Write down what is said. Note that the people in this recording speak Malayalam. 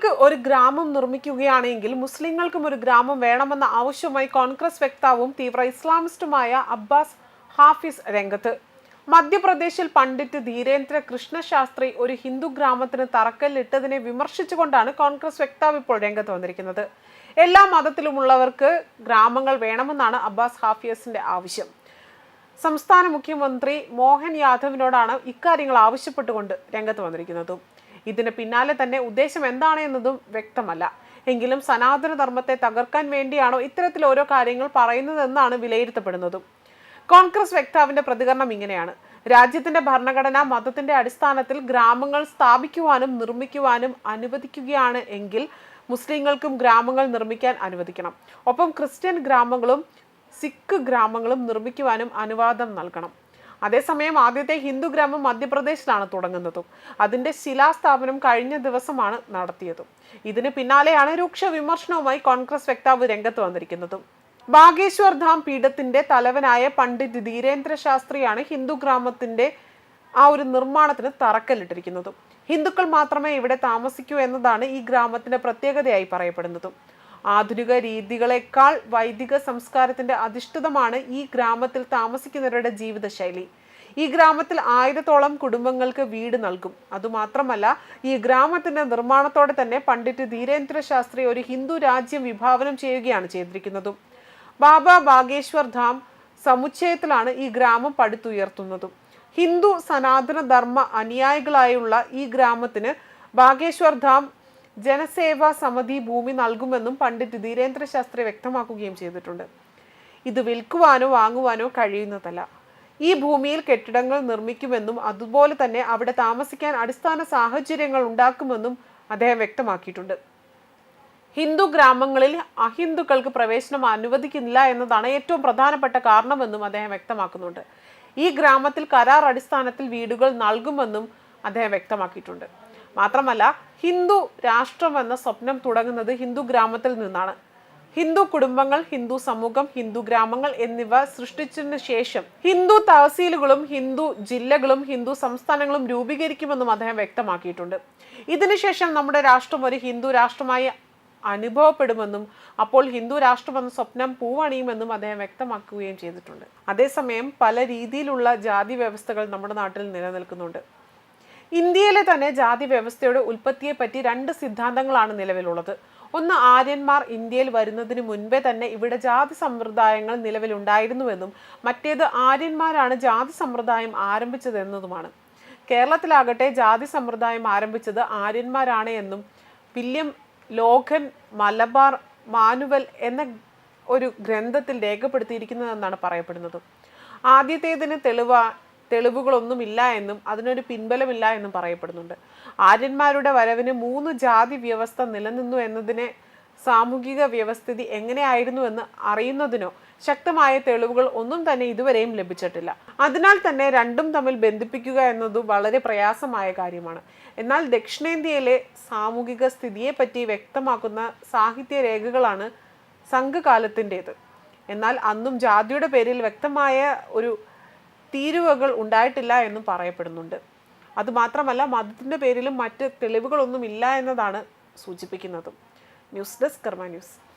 ഹിന്ദുക്കൾക്ക് ഒരു ഗ്രാമം നിർമ്മിക്കുകയാണെങ്കിൽ മുസ്ലിങ്ങൾക്കും ഒരു ഗ്രാമം വേണമെന്ന ആവശ്യമായി കോൺഗ്രസ് വക്താവും തീവ്ര ഇസ്ലാമിസ്റ്റുമായ അബ്ബാസ് ഹാഫിസ് രംഗത്ത്. മധ്യപ്രദേശിൽ പണ്ഡിറ്റ് ധീരേന്ദ്ര കൃഷ്ണശാസ്ത്രി ഒരു ഹിന്ദു ഗ്രാമത്തിന് തറക്കല്ലിട്ടതിനെ വിമർശിച്ചുകൊണ്ടാണ് കോൺഗ്രസ് വക്താവ് ഇപ്പോൾ രംഗത്ത് വന്നിരിക്കുന്നത്. എല്ലാ മതത്തിലുമുള്ളവർക്ക് ഗ്രാമങ്ങൾ വേണമെന്നാണ് അബ്ബാസ് ഹാഫിയസിന്റെ ആവശ്യം. സംസ്ഥാന മുഖ്യമന്ത്രി മോഹൻ യാദവിനോടാണ് ഇക്കാര്യങ്ങൾ ആവശ്യപ്പെട്ടുകൊണ്ട് രംഗത്ത് വന്നിരിക്കുന്നതും. ഇതിന് പിന്നാലെ തന്നെ ഉദ്ദേശം എന്താണ് എന്നതും വ്യക്തമല്ല. എങ്കിലും സനാതന ധർമ്മത്തെ തകർക്കാൻ വേണ്ടിയാണോ ഇത്തരത്തിൽ ഓരോ കാര്യങ്ങൾ പറയുന്നതെന്നാണ് വിലയിരുത്തപ്പെടുന്നതും. കോൺഗ്രസ് വക്താവിന്റെ പ്രതികരണം ഇങ്ങനെയാണ്. രാജ്യത്തിന്റെ ഭരണഘടന മതത്തിന്റെ അടിസ്ഥാനത്തിൽ ഗ്രാമങ്ങൾ സ്ഥാപിക്കുവാനും നിർമ്മിക്കുവാനും അനുവദിക്കുകയാണ് എങ്കിൽ മുസ്ലിങ്ങൾക്കും ഗ്രാമങ്ങൾ നിർമ്മിക്കാൻ അനുവദിക്കണം. ഒപ്പം ക്രിസ്ത്യൻ ഗ്രാമങ്ങളും സിഖ് ഗ്രാമങ്ങളും നിർമ്മിക്കുവാനും അനുവാദം നൽകണം. അതേസമയം ആദ്യത്തെ ഹിന്ദു ഗ്രാമം മധ്യപ്രദേശിലാണ് തുടങ്ങുന്നതും. അതിന്റെ ശിലാസ്ഥാപനം കഴിഞ്ഞ ദിവസമാണ് നടത്തിയതും. ഇതിന് പിന്നാലെയാണ് രൂക്ഷ വിമർശനവുമായി കോൺഗ്രസ് വക്താവ് രംഗത്ത് വന്നിരിക്കുന്നതും. ബാഗേശ്വർ ധാം പീഠത്തിന്റെ തലവനായ പണ്ഡിറ്റ് ധീരേന്ദ്ര ശാസ്ത്രിയാണ് ഹിന്ദു ഗ്രാമത്തിന്റെ ആ ഒരു നിർമ്മാണത്തിന് തറക്കല്ലിട്ടിരിക്കുന്നതും. ഹിന്ദുക്കൾ മാത്രമേ ഇവിടെ താമസിക്കൂ എന്നതാണ് ഈ ഗ്രാമത്തിന്റെ പ്രത്യേകതയായി പറയപ്പെടുന്നതും. ആധുനിക രീതികളെക്കാൾ വൈദിക സംസ്കാരത്തിന്റെ അധിഷ്ഠിതമാണ് ഈ ഗ്രാമത്തിൽ താമസിക്കുന്നവരുടെ ജീവിതശൈലി. ഈ ഗ്രാമത്തിൽ ആയിരത്തോളം കുടുംബങ്ങൾക്ക് വീട് നൽകും. അതുമാത്രമല്ല ഈ ഗ്രാമത്തിന്റെ നിർമ്മാണത്തോടെ തന്നെ പണ്ഡിറ്റ് ധീരേന്ദ്ര ശാസ്ത്രി ഒരു ഹിന്ദു രാജ്യം വിഭാവനം ചെയ്യുകയാണ് ചെയ്തിരിക്കുന്നതും. ബാബ ബാഗേശ്വർ ധാം സമുച്ചയത്തിലാണ് ഈ ഗ്രാമം പടുത്തുയർത്തുന്നതും. ഹിന്ദു സനാതന ധർമ്മ അനുയായികളായുള്ള ഈ ഗ്രാമത്തിന് ബാഗേശ്വർ ധാം ജനസേവാ സമിതി ഭൂമി നൽകുമെന്നും പണ്ഡിറ്റ് ധീരേന്ദ്ര ശാസ്ത്രി വ്യക്തമാക്കുകയും ചെയ്തിട്ടുണ്ട്. ഇത് വിൽക്കുവാനോ വാങ്ങുവാനോ കഴിയുന്നതല്ല. ഈ ഭൂമിയിൽ കെട്ടിടങ്ങൾ നിർമ്മിക്കുമെന്നും അതുപോലെ തന്നെ അവിടെ താമസിക്കാൻ അടിസ്ഥാന സാഹചര്യങ്ങൾ ഉണ്ടാക്കുമെന്നും അദ്ദേഹം വ്യക്തമാക്കിയിട്ടുണ്ട്. ഹിന്ദു ഗ്രാമങ്ങളിൽ അഹിന്ദുക്കൾക്ക് പ്രവേശനം അനുവദിക്കുന്നില്ല എന്നതാണ് ഏറ്റവും പ്രധാനപ്പെട്ട കാരണമെന്നും അദ്ദേഹം വ്യക്തമാക്കുന്നുണ്ട്. ഈ ഗ്രാമത്തിൽ കരാർ അടിസ്ഥാനത്തിൽ വീടുകൾ നൽകുമെന്നും അദ്ദേഹം വ്യക്തമാക്കിയിട്ടുണ്ട്. മാത്രമല്ല ഹിന്ദു രാഷ്ട്രം എന്ന സ്വപ്നം തുടങ്ങുന്നത് ഹിന്ദു ഗ്രാമത്തിൽ നിന്നാണ്. ഹിന്ദു കുടുംബങ്ങൾ ഹിന്ദു സമൂഹം ഹിന്ദു ഗ്രാമങ്ങൾ എന്നിവ സൃഷ്ടിച്ചതിനു ശേഷം ഹിന്ദു തഹസീലുകളും ഹിന്ദു ജില്ലകളും ഹിന്ദു സംസ്ഥാനങ്ങളും രൂപീകരിക്കുമെന്നും അദ്ദേഹം വ്യക്തമാക്കിയിട്ടുണ്ട്. ഇതിനുശേഷം നമ്മുടെ രാഷ്ട്രം ഒരു ഹിന്ദു രാഷ്ട്രമായി അനുഭവപ്പെടുമെന്നും അപ്പോൾ ഹിന്ദു രാഷ്ട്രം എന്ന സ്വപ്നം പൂവണിയുമെന്നും അദ്ദേഹം വ്യക്തമാക്കുകയും ചെയ്തിട്ടുണ്ട്. അതേസമയം പല രീതിയിലുള്ള ജാതി വ്യവസ്ഥകൾ നമ്മുടെ നാട്ടിൽ നിലനിൽക്കുന്നുണ്ട്. ഇന്ത്യയിലെ തന്നെ ജാതി വ്യവസ്ഥയുടെ ഉൽപ്പത്തിയെ പറ്റി രണ്ട് സിദ്ധാന്തങ്ങളാണ് നിലവിലുള്ളത്. ഒന്ന് ആര്യന്മാർ ഇന്ത്യയിൽ വരുന്നതിന് മുൻപേ തന്നെ ഇവിടെ ജാതി സമ്പ്രദായങ്ങൾ നിലവിലുണ്ടായിരുന്നുവെന്നും മറ്റേത് ആര്യന്മാരാണ് ജാതി സമ്പ്രദായം ആരംഭിച്ചതെന്നതുമാണ്. കേരളത്തിലാകട്ടെ ജാതി സമ്പ്രദായം ആരംഭിച്ചത് ആര്യന്മാരാണ് എന്നും വില്യം ലോഖൻ മലബാർ മാനുവൽ എന്ന ഒരു ഗ്രന്ഥത്തിൽ രേഖപ്പെടുത്തിയിരിക്കുന്നതെന്നാണ് പറയപ്പെടുന്നത്. ആദ്യത്തേതിന് തെളിവ തെളിവുകളൊന്നുമില്ല എന്നും അതിനൊരു പിൻബലമില്ല എന്നും പറയപ്പെടുന്നുണ്ട്. ആര്യന്മാരുടെ വരവിന് മൂന്ന് ജാതി വ്യവസ്ഥ നിലനിന്നു എന്നതിനെ സാമൂഹിക വ്യവസ്ഥിതി എങ്ങനെയായിരുന്നു എന്ന് അറിയുന്നതിനോ ശക്തമായ തെളിവുകൾ ഒന്നും തന്നെ ഇതുവരെയും ലഭിച്ചിട്ടില്ല. അതിനാൽ തന്നെ രണ്ടും തമ്മിൽ ബന്ധിപ്പിക്കുക എന്നത് വളരെ പ്രയാസമായ കാര്യമാണ്. എന്നാൽ ദക്ഷിണേന്ത്യയിലെ സാമൂഹിക സ്ഥിതിയെപ്പറ്റി വ്യക്തമാക്കുന്ന സാഹിത്യ രേഖകളാണ് സംഘകാലത്തിന്റെത്. എന്നാൽ അന്നും ജാതിയുടെ പേരിൽ വ്യക്തമായ ഒരു തീരുവകൾ ഉണ്ടായിട്ടില്ല എന്നും പറയപ്പെടുന്നുണ്ട്. അതുമാത്രമല്ല മതത്തിന്റെ പേരിലും മറ്റ് തെളിവുകളൊന്നും ഇല്ല എന്നതാണ് സൂചിപ്പിക്കുന്നതും. News desk Karma news.